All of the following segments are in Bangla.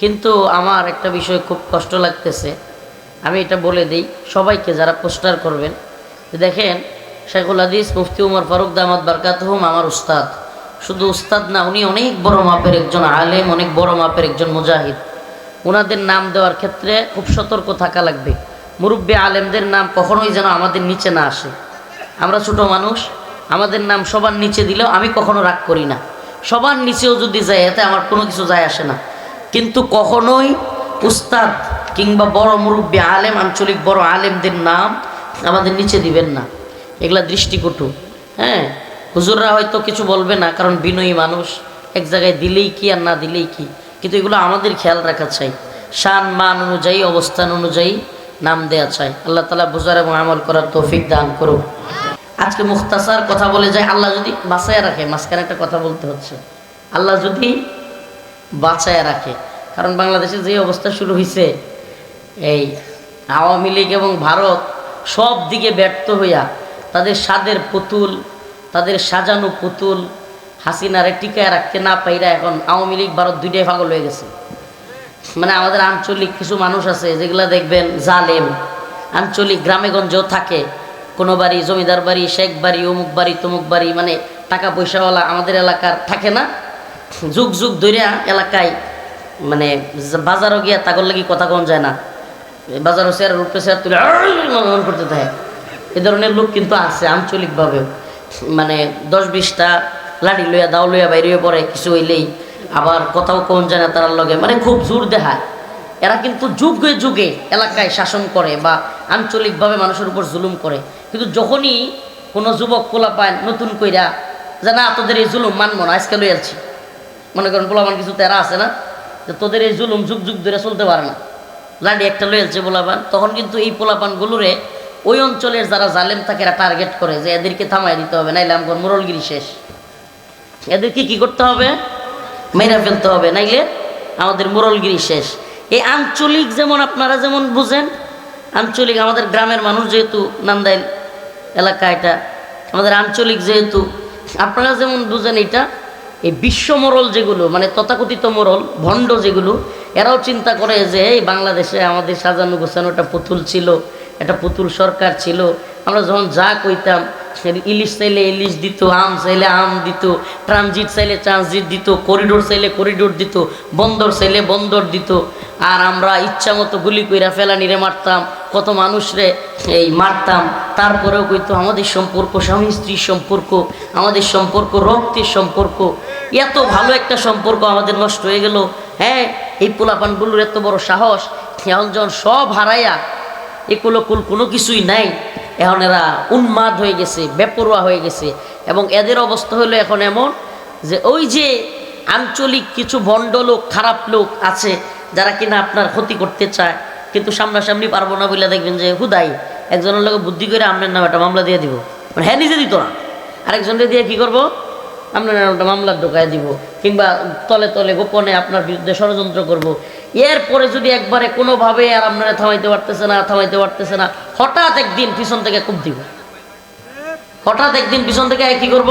কিন্তু আমার একটা বিষয় খুব কষ্ট লাগতেছে। আমি এটা বলে দিই, সবাইকে যারা পোস্টার করবেন দেখেন, শেখুল হাদিস, মুফতি উমর ফারুক দামাদ বারকাতহুম আমার উস্তাদ। শুধু উস্তাদ না, উনি অনেক বড় মাপের একজন আলেম, অনেক বড় মাপের একজন মুজাহিদ। ওনাদের নাম দেওয়ার ক্ষেত্রে খুব সতর্ক থাকা লাগবে। মুরব্বী আলেমদের নাম কখনোই যেন আমাদের নিচে না আসে। আমরা ছোট মানুষ, আমাদের নাম সবার নিচে দিলেও আমি কখনো রাগ করি না। সবার নিচেও যদি যায়, এতে আমার কোনো কিছু যায় আসে না। কিন্তু কখনোই উস্তাদ কিংবা বড় মুরব্বী আলেম, আঞ্চলিক বড় আলেমদের নাম আমাদের নিচে দিবেন না। এগুলা দৃষ্টিকটু। হ্যাঁ হুজুররা হয়তো কিছু বলবে না, কারণ বিনয়ী মানুষ। এক জায়গায় দিলেই কি আর না দিলেই কি? কিন্তু এগুলো আমাদের খেয়াল রাখা চাই। শান, মান অনুযায়ী, অবস্থান অনুযায়ী নাম দেয়া চাই। আল্লাহ তালা বোঝার এবং আমল করার তৌফিক দান করুক। আজকে মুখতাসার কথা বলে যায়, আল্লাহ যদি বাঁচায় রাখে, মাঝখানে একটা কথা বলতে হচ্ছে। আল্লাহ যদি বাঁচায় রাখে। কারণ বাংলাদেশে যে অবস্থা শুরু হয়েছে এই আওয়ামী লীগ এবং ভারত সব দিকে ব্যর্থ হইয়া তাদের স্বাদের পুতুল, তাদের সাজানো পুতুল হাসিনারে টিকায় রাখতে না পাইরা এখন আওয়ামী লীগ, ভারত দুইটাই পাগল হয়ে গেছে। মানে আমাদের আঞ্চলিক কিছু মানুষ আছে, যেগুলো দেখবেন জালেম। আঞ্চলিক গ্রামেগঞ্জেও থাকে। কোনো বাড়ি, জমিদার বাড়ি, শেখ বাড়ি, অমুক বাড়ি, তমুক বাড়ি মানে টাকা পয়সাওয়ালা আমাদের এলাকার থাকে না। যুগ যুগ ধরিয়া এলাকায় মানে বাজারও গিয়া তাগর লাগি কথা কম যায় না। বাজারও চেয়ার রূপে চেয়ার তুলে করতে থাকে। এ ধরনের লোক কিন্তু আছে আঞ্চলিকভাবেও। মানে দশ বিশটা লাঠি লইয়া, দাও লইয়া বাইরে পড়ে, কিছু হইলেই। আবার কথাও কম যায় না তার লগে। মানে খুব জোর দেখায় এরা কিন্তু যুগে যুগে এলাকায় শাসন করে বা আঞ্চলিকভাবে মানুষের উপর জুলুম করে। কিন্তু যখনই কোনো যুবক পোলা পায় নতুন কইরা যে, না, তোদের এই জুলুম মানবো না, আজকে লই আলছি মনে করেন পোলাপান কিছু তেরা আছে না, যে তোদের এই জুলুম যুগ যুগ ধরে চলতে পারে না। লাডি একটা আলছে পোলাপান, তখন কিন্তু এই পোলাপানগুলোরে ওই অঞ্চলের যারা জালেম থাকে এরা টার্গেট করে যে এদেরকে থামাই দিতে হবে, নাইলে আমগর মুরলগিরি শেষ। এদেরকে কি করতে হবে? মেরা ফেলতে হবে, নাইলে আমাদের মুরলগিরি শেষ। এই আঞ্চলিক যেমন আপনারা যেমন বুঝেন, আঞ্চলিক আমাদের গ্রামের মানুষ যেহেতু, নান্দাইল এলাকা এটা, আমাদের আঞ্চলিক যেহেতু, আপনারা যেমন বুঝেন এটা এই বিশ্ব মোরল যেগুলো মানে তথাকথিত মোরল, ভণ্ড যেগুলো, এরাও চিন্তা করে যে, এই বাংলাদেশে আমাদের সাজানো একটা পুতুল ছিল, একটা পুতুল সরকার ছিল। আমরা যখন যা কইতাম ইলিশ চাইলে ইলিশ দিত, আম চাইলে আম দিত, ট্রানজিট চাইলে ট্রানজিট দিত, করিডোর চাইলে করিডোর দিত, বন্দর চাইলে বন্দর দিত, আর আমরা ইচ্ছা মতো গুলি কইরা ফেলা ফেলানিরে মারতাম, কত মানুষরে এই মারতাম। তারপরেও কইতো, আমাদের সম্পর্ক স্বামী স্ত্রীর সম্পর্ক, আমাদের সম্পর্ক রক্তের সম্পর্ক এত ভালো একটা সম্পর্ক আমাদের নষ্ট হয়ে গেল। হ্যাঁ এই পোলাপানগুলোর এত বড় সাহস এখন যখন সব হারাইয়া এগুলো কুল কোনো কিছুই নাই, এখন এরা উন্মাদ হয়ে গেছে, বেপরোয়া হয়ে গেছে। এবং এদের অবস্থা হলো এখন এমন যে ওই যে আঞ্চলিক কিছু ভণ্ড লোক, খারাপ লোক আছে, যারা কিনা আপনার ক্ষতি করতে চায়, কিন্তু সামনাসামনি পারব না বলে দেখবেন যে হুদাই, একজনের লোক বুদ্ধি করে আপনার নামে একটা মামলা দিয়ে দিব। মানে হ্যাঁ নিজে দিত না। আরেকজনকে দিয়ে কি করব? নামে একটা মামলার ঢোকায় দিব, কিংবা তলে তলে গোপনে আপনার বিরুদ্ধে ষড়যন্ত্র করব। এরপরে যদি একবারে কোনোভাবে আর আপনারা থামাইতে পারতেছে না, থামাইতে পারতেছে না, হঠাৎ একদিন পিছন থেকে খুব দিব। হঠাৎ একদিন পিছন থেকে কি করব?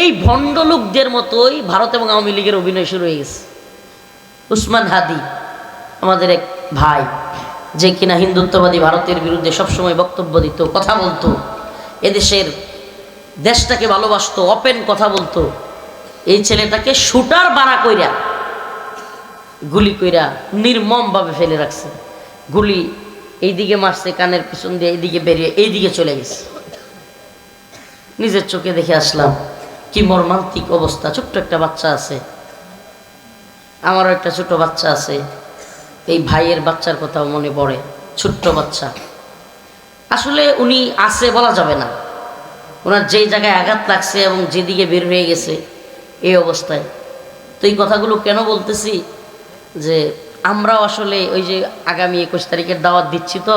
এই ভণ্ড লোকদের মতোই ভারত এবং আওয়ামী লীগের অভিনয় শুরু হয়ে গেছে। উসমান হাদি, আমাদের এক ভাই, যে কিনা হিন্দুত্ববাদী ভারতের বিরুদ্ধে সবসময় বক্তব্য দিত, কথা বলতো। এদেশের দেশটাকে ভালোবাসতো ওপেন কথা বলতো। এই ছেলেটাকে শুটার বাড়া কইরা, গুলি কইরা নির্মমভাবে ফেলে রাখছে। গুলি এইদিকে মারছে, কানের পিছন দিয়ে এইদিকে বেরিয়ে এইদিকে চলে গেছে। নিজের চোখে দেখে আসলাম, কি মর্মান্তিক অবস্থা, ছোট্ট একটা বাচ্চা আছে। আমারও একটা ছোট বাচ্চা আছে। এই ভাইয়ের বাচ্চার কথাও মনে পড়ে, ছোট্ট বাচ্চা। আসলে উনি আছে বলা যাবে না। ওনার যেই জায়গায় আঘাত লাগছে এবং যেদিকে বের হয়ে গেছে, এই অবস্থায়। তো এই কথাগুলো কেন বলতেছি? যে আমরাও আসলে ওই যে আগামী একুশ তারিখের দাওয়াত দিচ্ছি তো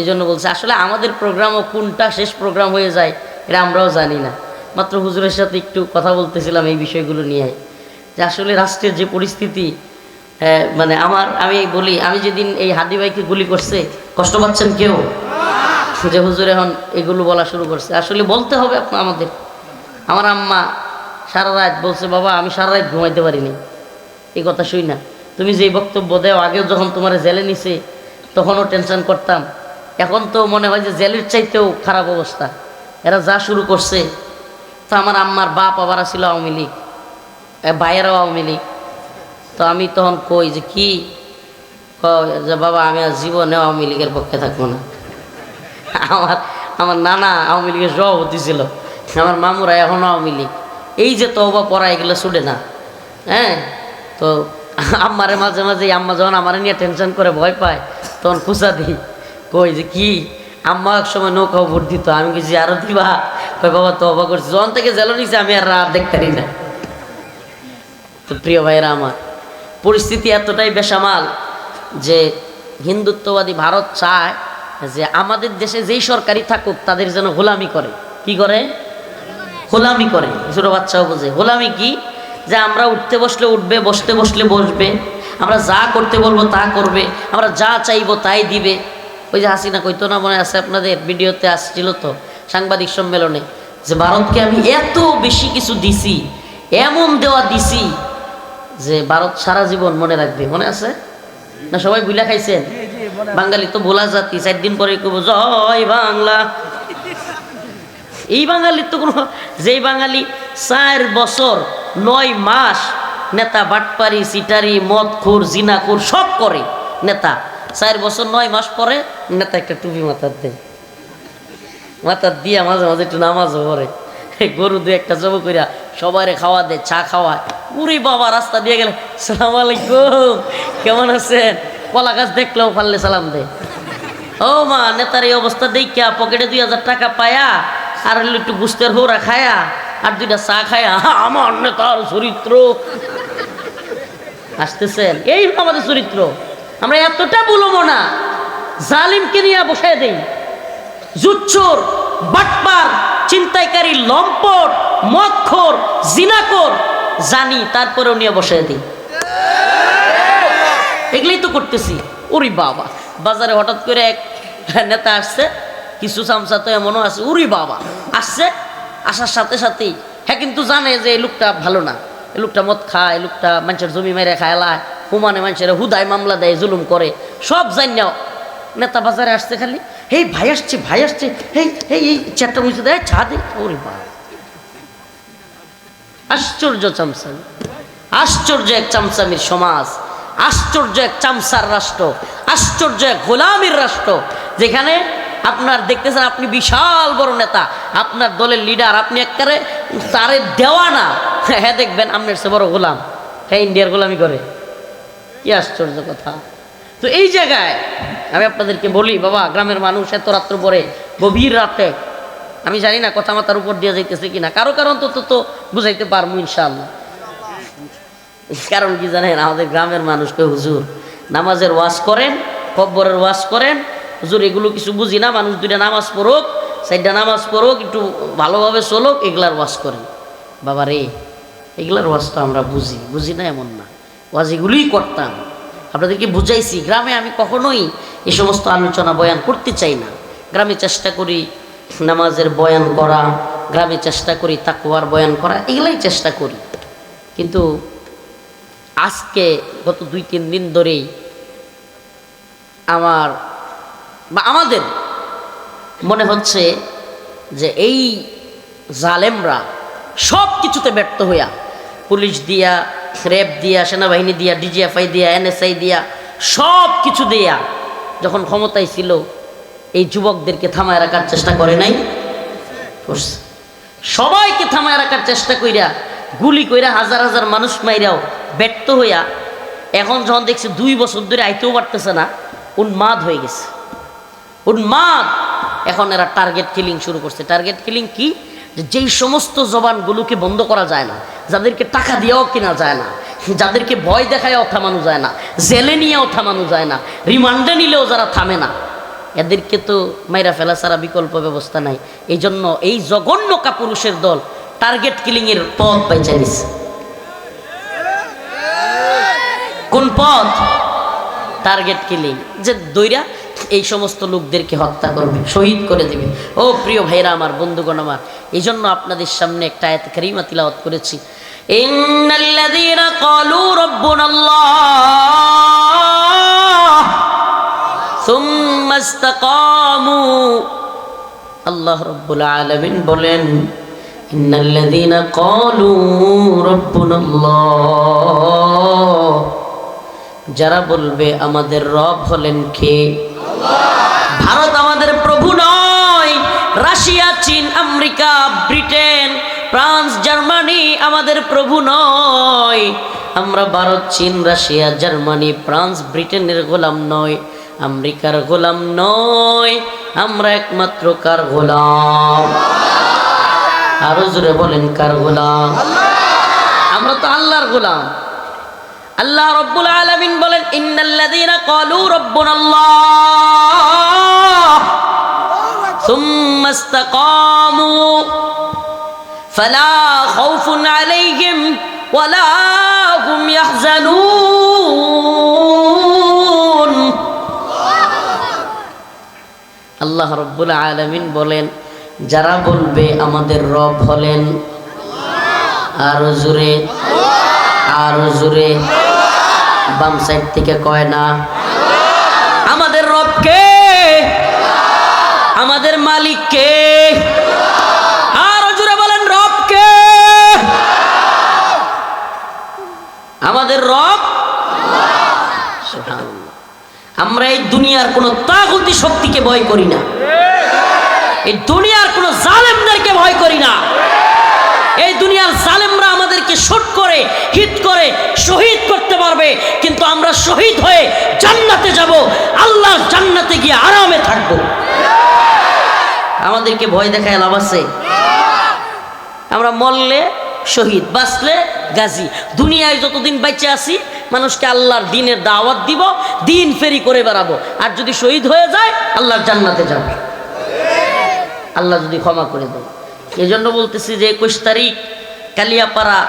এই জন্য বলছি, আসলে আমাদের প্রোগ্রামও কোনটা শেষ প্রোগ্রাম হয়ে যায়, এটা আমরাও জানি না। মাত্র হুজুরের সাথে একটু কথা বলতেছিলাম এই বিষয়গুলো নিয়ে, যে আসলে রাষ্ট্রের যে পরিস্থিতি মানে আমার, আমি বলি, আমি যেদিন এই হাদি ভাইকে গুলি করছে, কষ্ট পাচ্ছেন কেউ? যে হুজুর এখন এগুলো বলা শুরু করছে। আসলে বলতে হবে আমাদের। আমার আম্মা সারা রাত বলছে, বাবা, আমি সারা রাত ঘুমাইতে পারিনি। এই কথা শুই না। তুমি যেই বক্তব্য দেও, আগেও যখন তোমার জেলে নিছে, তখনও টেনশন করতাম। এখন তো মনে হয় যে জেলের চাইতেও খারাপ অবস্থা। এরা যা শুরু করছে, তো আমার আম্মার বাপ আবার ছিল আওয়ামী লীগ ভাইয়েরাও আওয়ামী লীগ। তো আমি তখন কই যে কি? যে, বাবা, আমি আর জীবনে আওয়ামী লীগের পক্ষে থাকব না। আমার আমার নানা আওয়ামী লীগের সভাপতি ছিল। আমার মামুরা এখনও আওয়ামী লীগ। এই যে তবা পড়া, এগুলো ছুটে না। হ্যাঁ? তো আম্মারে মাঝে মাঝে, আম্মা যখন আমার নিয়ে টেনশন করে, ভয় পায়, তখন খুশা দিই। কই যে কি? আম্মা এক সময় নৌকা ভোট দিত। আমি কিছু আরও দিবা? কই, বাবা তো অবাক করছি। যখন থেকে জেলো নিছে আমি আর আর দেখতে পারি না। তো প্রিয় ভাইরা আমার, পরিস্থিতি এতটাই বেসামাল যে হিন্দুত্ববাদী ভারত চায় যে আমাদের দেশে যেই সরকারি থাকুক, তাদের যেন গোলামি করে। কি করে? গোলামি করে। ছোটো বাচ্চাও বোঝে। গোলামি কি? যে আমরা উঠতে বসলে উঠবে, বসতে বসলে বসবে। আমরা যা করতে বলব তা করবে। আমরা যা চাইব তাই দিবে। ওই যে হাসিনা কইতো না, মনে আছে আপনাদের? ভিডিওতে আসছিল তো, সাংবাদিক সম্মেলনে, যে ভারতকে আমি এত বেশি কিছু দিছি, এমন দেওয়া দিছি, যে ভারত সারা জীবন মনে রাখবে। মনে আছে? না সবাই বুলা খাইছেন? বাঙালি তো ভোলা জাতি, চার দিন পরে কব জয় বাংলা। এই বাঙালির তো কোনো, যেই বাঙালি চার বছর, নয় মাস নেতা বাটপারি সিটারি মদখুর, জিনাখুর সব করে নেতা। চার বছর, নয় মাস পরে নেতা একটা টুপি মাথার দেয়। মাথার দিয়া মাঝে মাঝে একটু নামাজও পড়ে। গরু দু একটা জব করিয়া সবাই খাওয়া দেয়, চা খাওয়ায়। উরি বাবা, রাস্তা দিয়ে গেলে, সালাম আলাইকুম, কেমন আছেন? কলা গাছ দেখলেও পারলে সালাম দে। ও মা, নেতার এই অবস্থা দেখিয়া পকেটে দুই হাজার টাকা পায়া আর একটু গুস্তের হোরা খায়া আর দুইটা চা খায়া আমার নেতার চরিত্র। আসতেছেন। এই আমাদের চরিত্র। আমরা এতটা বলব না। জালিমকে নিয়ে বসায় দেই। জুচ্চোর বাটপার চিন্তাইকারী লম্পট, মদখোর জিনাকোর জানি, তারপরেও নিয়ে বসায় দিই। এগুলোই তো করতেছি। উরি বাবা। বাজারে হঠাৎ করে এক নেতা আসছে, কিছু চামচা তো এমনও আছে, উরি বাবা। আসছে, আসার সাথে সাথেই হ্যাঁ কিন্তু জানে যে এই লোকটা ভালো না। এই লোকটা মদ খায় লোকটা মানুষের জমি মেরে খায় লায় হুমানে মানুষের হুদায় মামলা দেয়, জুলুম করে। সব জানিও নেতা বাজারে আসছে খালি এই ভাই আসছে ভাই আসছে এই এই এই চারটা মুছে দেয় চা দে। ওরে বাবা। আশ্চর্য চামচামি আশ্চর্য এক চামচামির সমাজ। আশ্চর্য এক চামচার রাষ্ট্র, আশ্চর্য এক গোলামীর রাষ্ট্র, যেখানে আপনার দেখতেছেন আপনি বিশাল বড় নেতা, আপনার দলের লিডার আপনি একবারে তারে দেওয়া না হ্যাঁ দেখবেন আপনার সে বড় গোলাম। হ্যাঁ ইন্ডিয়ার গোলামি করে। কি আশ্চর্য কথা। তো এই জায়গায় আমি আপনাদেরকে বলি, বাবা, গ্রামের মানুষ এত রাত্র পরে, গভীর রাতে, আমি জানি না কথা মাথার উপর দিয়ে যাইতেছে কিনা, কারও কারণ তো তো বুঝাইতে পারব ইনশাল্লাহ কারণ কি জানেন, আমাদের গ্রামের মানুষকে হুজুর, নামাজের ওয়াজ করেন, কব্বরের ওয়াজ করেন। হুজুর, এগুলো কিছু বুঝি না, মানুষ দুইটা নামাজ পড়ুক, চারটা নামাজ পড়ুক, একটু ভালোভাবে চলুক, এগুলার ওয়াজ করেন। বাবা রে, এগুলার ওয়াজ তো আমরা বুঝি বুঝি না এমন না। ওয়াজ এগুলোই করতাম। আপনাদেরকে বুঝাইছি, গ্রামে আমি কখনোই এ সমস্ত আলোচনা বয়ান করতে চাই না। গ্রামে চেষ্টা করি নামাজের বয়ান করা, গ্রামে চেষ্টা করি তাকুয়ার বয়ান করা, এগুলাই চেষ্টা করি। কিন্তু আজকে গত দুই, তিন দিন ধরেই আমার বা আমাদের মনে হচ্ছে যে এই জালেমরা সব কিছুতে ব্যর্থ হইয়া, পুলিশ দিয়া, র্যাব দিয়া, সেনাবাহিনী দিয়া, ডিজিএফআই দিয়া, এনএসআই দিয়া সব কিছু দিয়া যখন ক্ষমতায় ছিল, এই যুবকদেরকে থামায় রাখার চেষ্টা করে নাই? সবাইকে থামায় রাখার চেষ্টা কইরা, গুলি কইরা হাজার হাজার মানুষ মাইরাও ব্যর্থ হইয়া এখন যখন দেখছি দুই বছর ধরে আইতেও পারতেছে না, উন্মাদ হয়ে গেছে। উন্মাদ! এখন এরা টার্গেট কিলিং শুরু করছে। টার্গেট কিলিং কি? যেই সমস্ত জবানগুলোকে বন্ধ করা যায় না, যাদেরকে টাকা দিয়েও কেনা যায় না, যাদেরকে ভয় দেখায়ও থামানো যায় না, জেলে নিয়েও থামানো যায় না, রিমান্ডে নিলেও যারা থামে না, এদেরকে তো মাইরা ফেলা ছাড়া বিকল্প ব্যবস্থা নাই। এই জন্য এই জঘন্য কাপুরুষের দল টার্গেট কিলিংয়ের পথ পাইচা দিচ্ছে কোন পথ? টার্গেট কিলি যে দৈরা এই সমস্ত লোকদেরকে হত্যা করবে, শহীদ করে দেবে। ও প্রিয় ভাইরা আমার, বন্ধুগণ আমার এই জন্য আপনাদের সামনে একটা আয়াত কারিমা তিলাওয়াত করেছি। ইন্নাল্লাযীনা ক্বালু রাব্বুনাল্লাহ সুম্মা ইসতাকামু। আল্লাহ রাব্বুল আলামিন বলেন, ইন্নাল্লাযীনা ক্বালু রাব্বুনাল্লাহ। যারা বলবে, আমাদের রব হলেন কে? ভারত আমাদের প্রভু নয়। রাশিয়া, চীন, আমেরিকা, ব্রিটেন, ফ্রান্স, জার্মানি আমাদের প্রভু নয়। আমরা ভারত, চীন, রাশিয়া, জার্মানি, ফ্রান্স, ব্রিটেনের গোলাম নয়। আমেরিকার গোলাম নয়। আমরা একমাত্র কার গোলাম? আরও জোরে বলেন, কার গোলাম? আমরা তো আল্লাহর গোলাম। আল্লাহ রব্বুল আলামিন বলেন, ইন্নাল্লাযীনা ক্বালু রাব্বুনাল্লাহ সুম্মা ইসতাকামু ফালা খাউফুন আলাইহিম ওয়ালা হুম ইয়াহজানুন। আল্লাহ রব্বুল আলামিন বলেন, যারা বলবে আমাদের রব হলেন, আরও জোরে আরও জোরে। বাম সাইড থেকে কয় না? আমাদের রব কে? আমাদের মালিক কে? আরও বলেন, রব আমাদের রব? আমরা এই দুনিয়ার কোন তাগুতি শক্তিকে ভয় করি না। এই দুনিয়ার কোন জালেমদেরকে ভয় করি না। এই দুনিয়ার জালেমরা আমাদেরকে শুট করে হিট করে, শহীদ করতে পারবে। কিন্তু আমরা শহীদ হয়ে জান্নাতে যাব আল্লাহর জান্নাতে গিয়ে আরামে থাকব। আমাদেরকে ভয় দেখায় লাভ আছে? আমরা মরলে শহীদ, বাঁচলে গাজী। দুনিয়ায় যতদিন বেঁচে আছি, মানুষকে আল্লাহর দিনের দাওয়াত দিব, দিন ফেরি করে বেড়াবো। আর যদি শহীদ হয়ে যায় আল্লাহর জান্নাতে যাবে। আল্লাহ যদি ক্ষমা করে দেয়। এই জন্য বলতেছি যে একুশ তারিখ কালিয়াপাড়া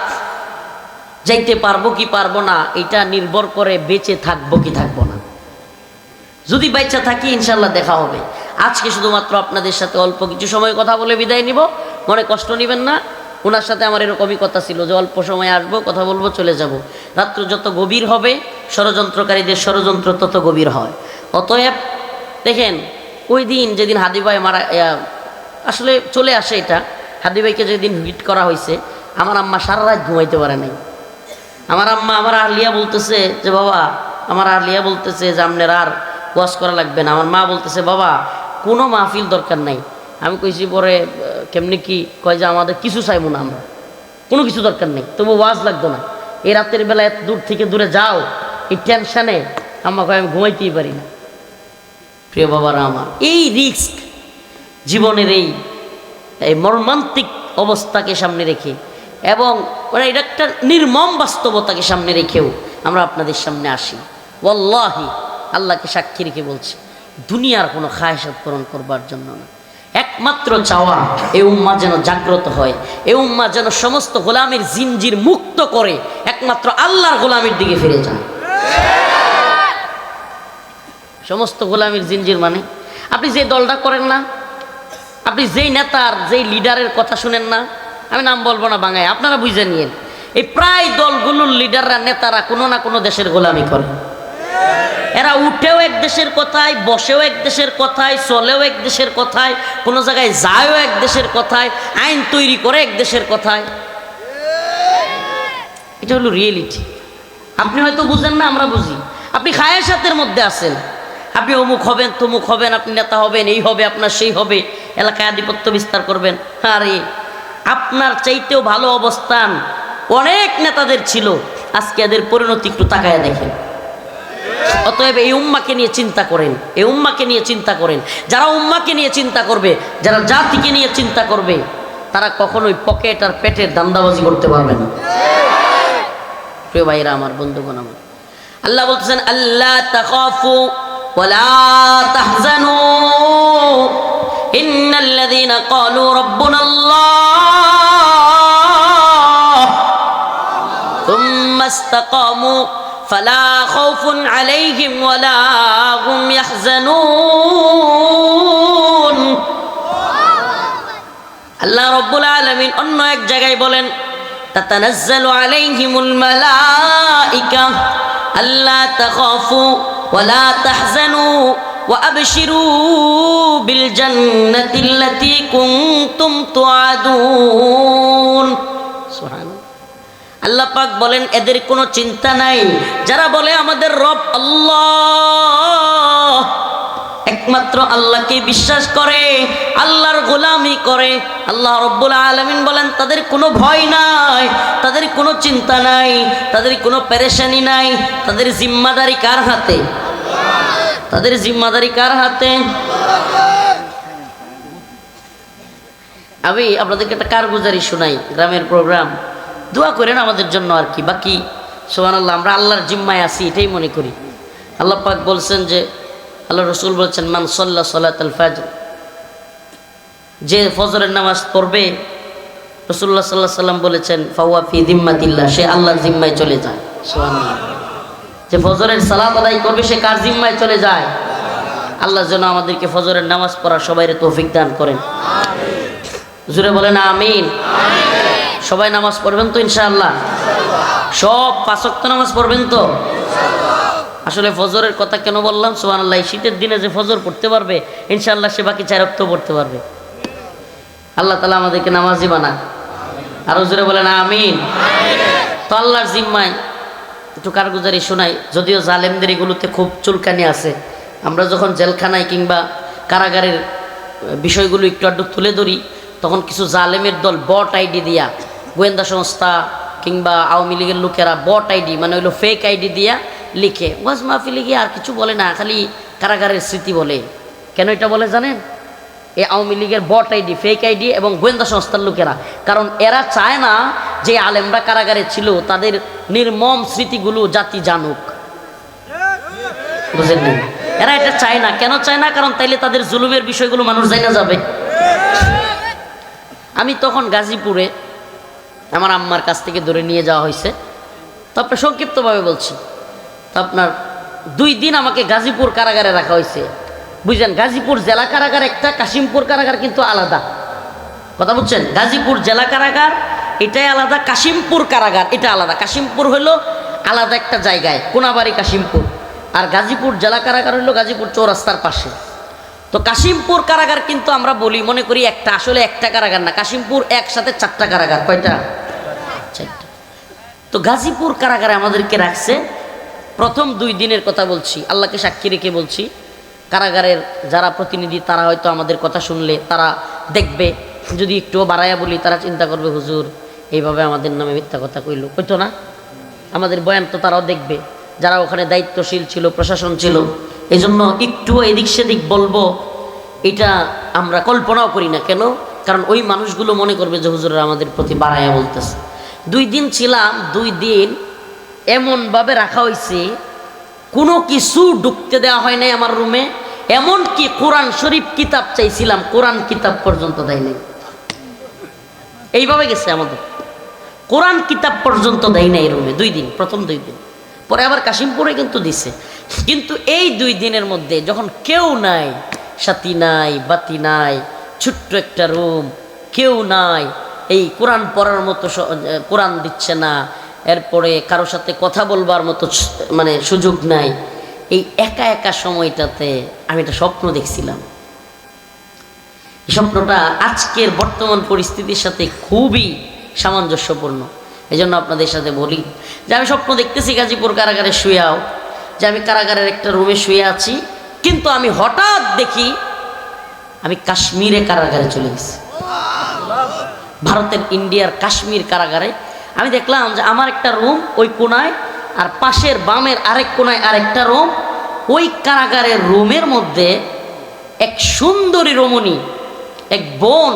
যাইতে পারব কি পারব না, এটা নির্ভর করে বেঁচে থাকব কি থাকব না। যদি বাচ্চা থাকি ইনশাল্লাহ দেখা হবে। আজকে শুধুমাত্র আপনাদের সাথে অল্প কিছু সময় কথা বলে বিদায় নিব। মনে কষ্ট নেবেন না। ওনার সাথে আমার এরকমই কথা ছিল যে অল্প সময় আসব, কথা বলব, চলে যাব। রাত্র যত গভীর হবে, ষড়যন্ত্রকারীদের ষড়যন্ত্র তত গভীর হয়। অতএব দেখেন, ওই দিন যেদিন হাদিভাই মারা আসলে চলে আসে এটা। হাদিভাইকে যেদিন হিট করা হয়েছে আমার আম্মা সারা রাত ঘুমাইতে পারে নাই। আমার আম্মা আমার আহলিয়া বলতেছে যে, বাবা, আমার আহলিয়া বলতেছে যে আপনার আর ওয়াশ করা লাগবে না। আমার মা বলতেছে, বাবা, কোনো মাহফিল দরকার নাই। আমি কইছি, পরে কেমনি কি? কয় যে, আমাদের কিছু চাইব না আমরা। কোনো কিছু দরকার নেই। তবু ওয়াজ লাগতো না। এই রাতের বেলা এত দূর থেকে দূরে যাও, এই টেনশানে। আম্মা কয়, আমি ঘুমাইতেই পারি না। প্রিয় বাবারা আমার, এই রিস্ক জীবনের এই মর্মান্তিক অবস্থাকে সামনে রেখে এবং ওরা এটা একটা নির্মম বাস্তবতাকে সামনে রেখেও আমরা আপনাদের সামনে আসি। ওয়াল্লাহি, আল্লাহকে সাক্ষী রেখে বলছি, দুনিয়ার কোনো খায়সাত পূরণ করবার জন্য না। একমাত্র চাওয়া, এ উম্মা যেন জাগ্রত হয়, এ উম্মা যেন সমস্ত গোলামের জিনজির মুক্ত করে, একমাত্র আল্লাহর গোলামের দিকে ফিরে যায়। সমস্ত গোলামের জিনজির মানে? আপনি যে দলটা করেন না, আপনি যেই নেতার, যেই লিডারের কথা শুনেন না আমি নাম বলব না বাঙায় আপনারা বুঝে নিয়েন। এই প্রায় দলগুলোর লিডাররা, নেতারা কোনো না কোনো দেশের গোলামি করে। এরা উঠেও এক দেশের কথায়, বসেও এক দেশের কথায়, চলেও এক দেশের কথায়, কোনো জায়গায় যায়ও এক দেশের কথায়, আইন তৈরি করে এক দেশের কথায়। এটা হলো রিয়েলিটি। আপনি হয়তো বুঝেন না, আমরা বুঝি। আপনি খায়েসাতের মধ্যে আছেন। আপনি অমুক হবেন, তমুক হবেন, আপনি নেতা হবেন, এই হবে, আপনার সেই হবে। এলাকায় আধিপত্য বিস্তার করবেন। আরে আপনার চাইতেও ভালো অবস্থান অনেক নেতাদের ছিল। আজকে এদের পরিণতি একটু তাকায় দেখেন। অতএব এই উম্মাকে নিয়ে চিন্তা করেন। এই উম্মাকে নিয়ে চিন্তা করেন। যারা উম্মাকে নিয়ে চিন্তা করবে, যারা জাতিকে নিয়ে চিন্তা করবে, তারা কখনোই পকেট আর পেটের দান্দাবাজি করতে পারবে না। প্রিয় ভাইরা আমার বন্ধুগণ, আমার। আল্লাহ বলতেছেন আল্লাহ তাখাফু ওয়ালা তাহজানু। ইন্নাল্লাযীনা ক্বালু রাব্বুনা আল্লাহ استقاموا فلا خوف عليهم ولا هم يحزنون আল্লাহ রব্বুল আলমিন অন্য এক জায়গায় বলেন তাতানাজ্জালু আলাইহিমুল মালাইকা আল্লা তাখাফু ওয়ালা তাহজানু وأبشروا بالجنة التي كنتم توعدون سبحان الله আল্লাহ পাক বলেন, এদের কোনো চিন্তা নাই। যারা বলে আমাদের রব আল্লাহ, একমাত্র আল্লাহকে বিশ্বাস করে, আল্লাহর গোলামি করে, আল্লাহ রব্বুল আলমিন বলেন, তাদের কোনো ভয় নাই, তাদের কোনো চিন্তা নাই, তাদের কোনো পেরেশানি নাই, তাদের জিম্মাদারি কার হাতে? তাদের জিম্মাদারি কার হাতে? আমি আপনাদেরকে একটা কারগুজারি শোনাই, গ্রামের প্রোগ্রাম। দোয়া করেন আমাদের জন্য আর কি। বাকি সোহান আল্লাহ আমরা আল্লাহর জিম্মায় আছি, এটাই মনে করি। আল্লাহ পাক বলছেন যে আল্লাহ রসুল বলছেন, মান সল্লা সলাত ফাজ যে ফজরের নামাজ পড়বে রসুল্লাহ সাল্লাহ সাল্লাম বলেছেন ফাওয়া ফি দিম্মাতিল্লাহ সে আল্লাহর জিম্মায় চলে যায়। সোহান যে ফজরের সালাত আদায় করবে, সে কার জিম্মায় চলে যায়? আল্লাহ যেন আমাদেরকে ফজরের নামাজ পড়া সবাই তৌফিক দান করেন। জুড়ে বলেন, আমিন। সবাই নামাজ পড়বেন তো ইনশাআল্লাহ? সব পাঁচক্ত নামাজ পড়বেন তো? আসলে ফজরের কথা কেন বললাম? সোহান আল্লাহ শীতের দিনে যে ফজর পড়তে পারবে, ইনশাআল্লাহ সে বাকি চার রক্ত পড়তে পারবে। আল্লাহ তালা আমাদেরকে নামাজি বানা আর জোরে বলেন, আমিন। তো আল্লাহর জিম্মায়, একটু কারগুজারি শোনাই, যদিও জালেমদের এগুলোতে খুব চুলকানি আছে। আমরা যখন জেলখানায় কিংবা কারাগারের বিষয়গুলো একটু আড্ডু তুলে ধরি, তখন কিছু জালেমের দল বট আইডি দিয়া গোয়েন্দা সংস্থা কিংবা আওয়ামী লীগের লোকেরা বট আইডি মানে হইল ফেক আইডি দিয়া লিখে। ওয়াজ মাহফিলে গিয়ে আর কিছু বলে না, খালি কারাগারের স্মৃতি বলে। কেন এটা বলে জানেন? এই আওয়ামী লীগের বট আইডি ফেক আইডি এবং গোয়েন্দা সংস্থার লোকেরা। কারণ এরা চায় না যে আলেমরা কারাগারে ছিল, তাদের নির্মম স্মৃতিগুলো জাতি জানুক। বুঝলেন এরা এটা চায় না। কেন চায় না? কারণ তাইলে তাদের জুলুমের বিষয়গুলো মানুষ জানা যাবে। আমি তখন গাজীপুরে আমার আম্মার কাছ থেকে ধরে নিয়ে যাওয়া হয়েছে। তো আপনার সংক্ষিপ্তভাবে বলছি। তো আপনার দুই দিন আমাকে গাজীপুর কারাগারে রাখা হয়েছে। বুঝলেন? গাজীপুর জেলা কারাগার একটা, কাশিমপুর কারাগার কিন্তু আলাদা। কথা বুঝছেন? গাজীপুর জেলা কারাগার, এটাই আলাদা। কাশিমপুর কারাগার, এটা আলাদা। কাশিমপুর হলো আলাদা একটা জায়গায়, কোনাবাড়ি কাশিমপুর। আর গাজীপুর জেলা কারাগার হলো গাজীপুর চৌরাস্তার পাশে। তো কাশিমপুর কারাগার কিন্তু আমরা বলি, মনে করি একটা, আসলে একটা কারাগার না। কাশিমপুর একসাথে চারটা কারাগার, কয়টা? চারটা তো গাজীপুর কারাগারে আমাদেরকে রাখছে, প্রথম দুই দিনের কথা বলছি, আল্লাহকে সাক্ষী রেখে বলছি, কারাগারের যারা প্রতিনিধি তারা হয়তো আমাদের কথা শুনলে, তারা দেখবে, যদি একটু বাড়াইয়া বলি, তারা চিন্তা করবে, হুজুর, এইভাবে আমাদের নামে মিথ্যা কথা কইল। কইতো না। আমাদের বয়ান তো তারাও দেখবে, যারা ওখানে দায়িত্বশীল ছিল, প্রশাসন ছিল। এই জন্য একটু এদিক সেদিক বলব, এটা আমরা কল্পনাও করি না। কেন? কারণ ওই মানুষগুলো মনে করবে যে, হুজুরের আমাদের প্রতি বাড়াইয়া বলতেছে। দুই দিন ছিলাম, দুই দিন এমনভাবে রাখা হয়েছে, কোনো কিছু ঢুকতে দেওয়া হয় নাই আমার রুমে, এমনকি কোরআন শরীফ কিতাব চাইছিলাম, কোরআন কিতাব পর্যন্ত দেয় নাই। এইভাবে গেছে আমাদের। কোরআন কিতাব পর্যন্ত দেয় নাই রুমে, দুই দিন, প্রথম দুই দিন। পরে আবার কাশিমপুরে কিন্তু দিছে। কিন্তু এই দুই দিনের মধ্যে যখন কেউ নাই, সাথী নাই, বাতি নাই, ছোট্ট একটা রুম, কেউ নাই এই কোরআন পড়ার মতো কোরআন দিচ্ছে না। এরপরে কারোর সাথে কথা বলবার মতো মানে সুযোগ নাই। এই একা একা সময়টাতে আমি একটা স্বপ্ন দেখছিলাম। এই স্বপ্নটা আজকের বর্তমান পরিস্থিতির সাথে খুবই সামঞ্জস্যপূর্ণ। এই জন্য আপনাদের সাথে বলি যে, আমি স্বপ্ন দেখতেছি গাজীপুর কারাগারে শুয়েও যে, আমি কারাগারের একটা রুমে শুয়ে আছি। কিন্তু আমি হঠাৎ দেখি আমি কাশ্মীরে কারাগারে চলে গেছি। ভারতের ইন্ডিয়ার কাশ্মীর কারাগারে। আমি দেখলাম যে আমার একটা রুম ওই কোনায় আর পাশের বামের আরেক কোনায় আরেকটা রুম। ওই কারাগারের রুমের মধ্যে এক সুন্দরী রমণী, এক বোন,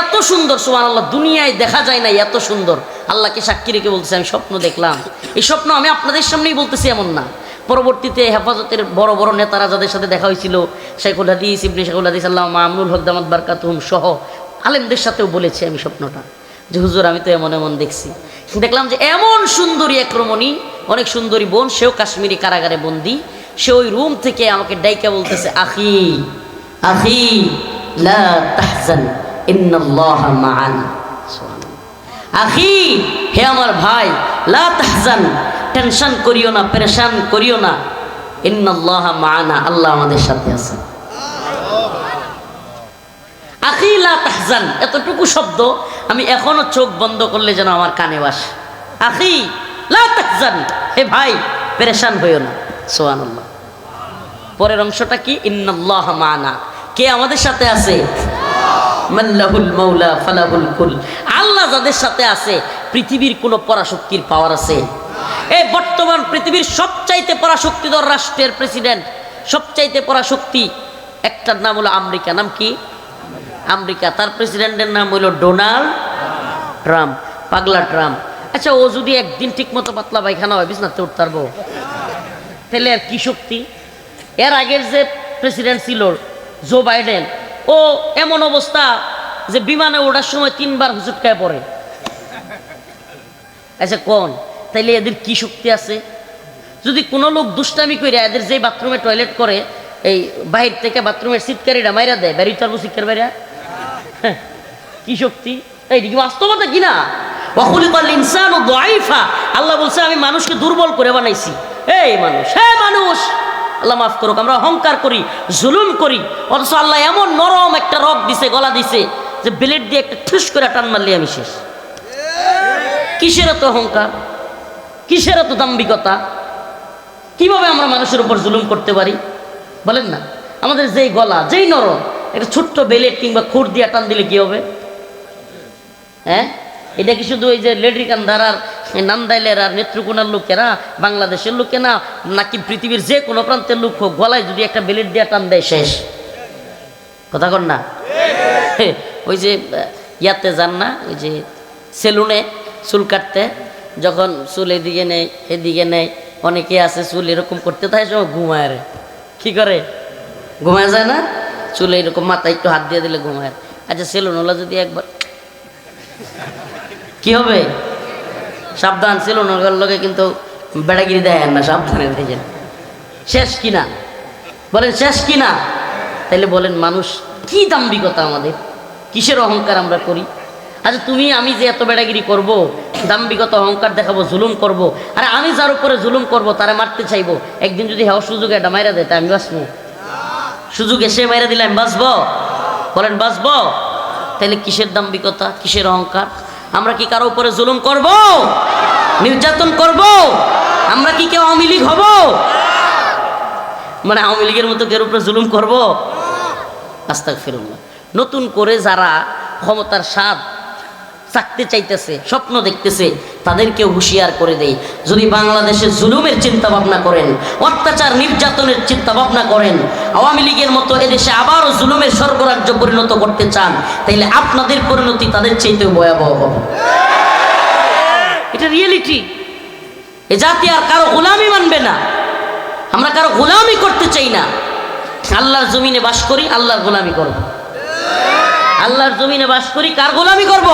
এত সুন্দর সোমান আল্লাহ দুনিয়ায় দেখা যায় না এত সুন্দর। আল্লাহকে সাক্ষী রেখে বলতেছে, আমি স্বপ্ন দেখলাম। এই স্বপ্ন আমি আপনাদের সামনেই বলতেছি এমন না। পরবর্তীতে হেফাজতের বড় বড় নেতারা যাদের সাথে দেখা হয়েছিল, শেখুল হাদিস, ইবনে শেখুল হাদিস আল্লাহ মামুল হকদামদ বারকাতুম সহ আলেমদের সাথেও বলেছি আমি স্বপ্নটা, যে হুজুর আমি তো এমন এমন দেখছি। দেখলাম যে এমন সুন্দরী এক রমণী, অনেক সুন্দরী বোন, সেও কাশ্মীরি কারাগারে বন্দি, সে ওই রুম থেকে আমাকে ডাইকা বলতেছে, আখি আখি, লা তাহজান, ইন্নাল্লাহা মা'ানা। আখি, হে আমার ভাই, লা তাহজান, টেনশন করিও না, পেরেশান করিও না, ইন্নাল্লাহ মানা আল্লাহ আমাদের সাথে আছে। আখি লা তাহজান, এতটুকু শব্দ আমি এখনও চোখ বন্ধ করলে যেন আমার কানে বাসে। আখি লা তাহজান, হে ভাই, পেরেশান হইও না। সোহানুল্লাহ পরের অংশটা কি? ইন্নাল্লাহ মানা। কে আমাদের সাথে আছে? আল্লাহ যাদের সাথে আছে, পৃথিবীর কোনো পরাশক্তির পাওয়ার আছে। এই বর্তমান পৃথিবীর সবচাইতে পরাশক্তিধর রাষ্ট্রের প্রেসিডেন্ট সবচাইতে পরাশক্তি, একটার নাম হলো আমেরিকা। নাম কি? আমেরিকা, তার প্রেসিডেন্টের নাম হইল ডোনাল্ড ট্রাম্প, পাগলা ট্রাম্প। আচ্ছা ও যদি একদিন ঠিক মতো পাতলা পায়খানা হয় বিছনাতে উঠতে পারব? তাহলে আর কি শক্তি? এর আগের যে প্রেসিডেন্ট ছিল জো বাইডেন ও এমন অবস্থা যে বিমানে ওঠার সময় তিনবার হুচুটকায় পড়ে। আচ্ছা কোন? তাইলে এদের কি শক্তি আছে? যদি কোনো লোক দুষ্টামি করে এদের যে বাথরুমে টয়লেট করে, এই বাহির থেকে বাথরুমের সিটকারিটা মাইরা দেয় বেরিয়ে তার সিটকার বাইরা কি শক্তি? এই কি বাস্তবতা কিনা ইনসান ও আল্লাহ বলছে, আমি মানুষকে দুর্বল করে বানাইছি। এই মানুষ হ্যাঁ মানুষ! আল্লাহ মাফ করুক, আমরা অহংকার করি, জুলুম করি। অথচ আল্লাহ এমন নরম একটা রক দিছে, গলা দিছে, যে ব্লেড দিয়ে একটা ঠুস করে টান মারলি আমি শেষ। কিসের এত অহংকার? কিসের এত দাম্বিকতা কীভাবে আমরা মানুষের উপর জুলুম করতে পারি? বলেন না। আমাদের যেই গলা, যেই নরম একটা ছোট্ট বেলেট কিংবা খুর দিয়ে টান দিলে কি হবে? হ্যাঁ? এটা কি শুধু ওই যে লেডি কান্দার আর এই নান্দাইলের আর নেত্রকোনার লোকেরা বাংলাদেশের লোকে না, নাকি পৃথিবীর যে কোনো প্রান্তের লোক হোক, গলায় যদি একটা বেলেট দিয়ে টান দেয়, শেষ। কথা কর না? ওই যে ইয়াতে যান না, ওই যে সেলুনে চুল কাটতে, যখন চুল এদিকে নেই এদিকে নেই, অনেকে আছে চুল এরকম করতে থাকে সময় ঘুমায় কি করে? ঘুমায় যায় না? চুলে এরকম মাথায় একটু হাত দিয়ে দিলে ঘুমায় আচ্ছা সেলুন ওলা যদি একবার কি হবে? সাবধান সেলুন ওলার লোকে কিন্তু বেড়াগিরি দেয় না, সাবধানে দেখেন। শেষ কিনা বলেন, শেষ কিনা তাইলে বলেন, মানুষ, কি দাম্ভিকতা আমাদের? কিসের অহংকার আমরা করি? আচ্ছা তুমি, আমি যে এত বেড়াগিরি করব, দাম্ভিকতা, অহংকার দেখাবো, জুলুম করব, আর আমি যার উপরে জুলুম করব, তারা মারতে চাইব, একদিন যদি হওয়ার সুযোগ এটা মাইরা দেয়, তা আমি বাঁচবো। সুযোগ এসে বাইরে দিলে আমি বাঁচবো? বলেন, বাঁচবো? তাহলে কিসের দাম্বিকতা কিসের অহংকার? আমরা কি কারও উপরে জুলুম করব? নির্যাতন করব? আমরা কি কেউ আওয়ামী লীগ হব? মানে আওয়ামী লীগের মতো কেউ উপরে জুলুম করব? আস্তাক ফিরুল্লাহ নতুন করে যারা ক্ষমতার স্বাদ চাকতে চাইতেছে, স্বপ্ন দেখতেছে তাদেরকে হুঁশিয়ার করে দেয় যদি বাংলাদেশে জুলুমের চিন্তা ভাবনা করেন, অত্যাচার নির্যাতনের চিন্তা ভাবনা করেন, আওয়ামী লীগের মতো এদেশে আবারও জুলুমের স্বর্গরাজ্য পরিণত করতে চান, তাইলে আপনাদের পরিণতি তাদের চাইতেও ভয়াবহ হবে। এটা রিয়েলিটি এ জাতি আর কারও গোলামি মানবে না। আমরা কারও গোলামি করতে চাই না। আল্লাহর জমিনে বাস করি, আল্লাহর গোলামি করব। আল্লাহর জমিনে বাস করি কার গোলামি করব?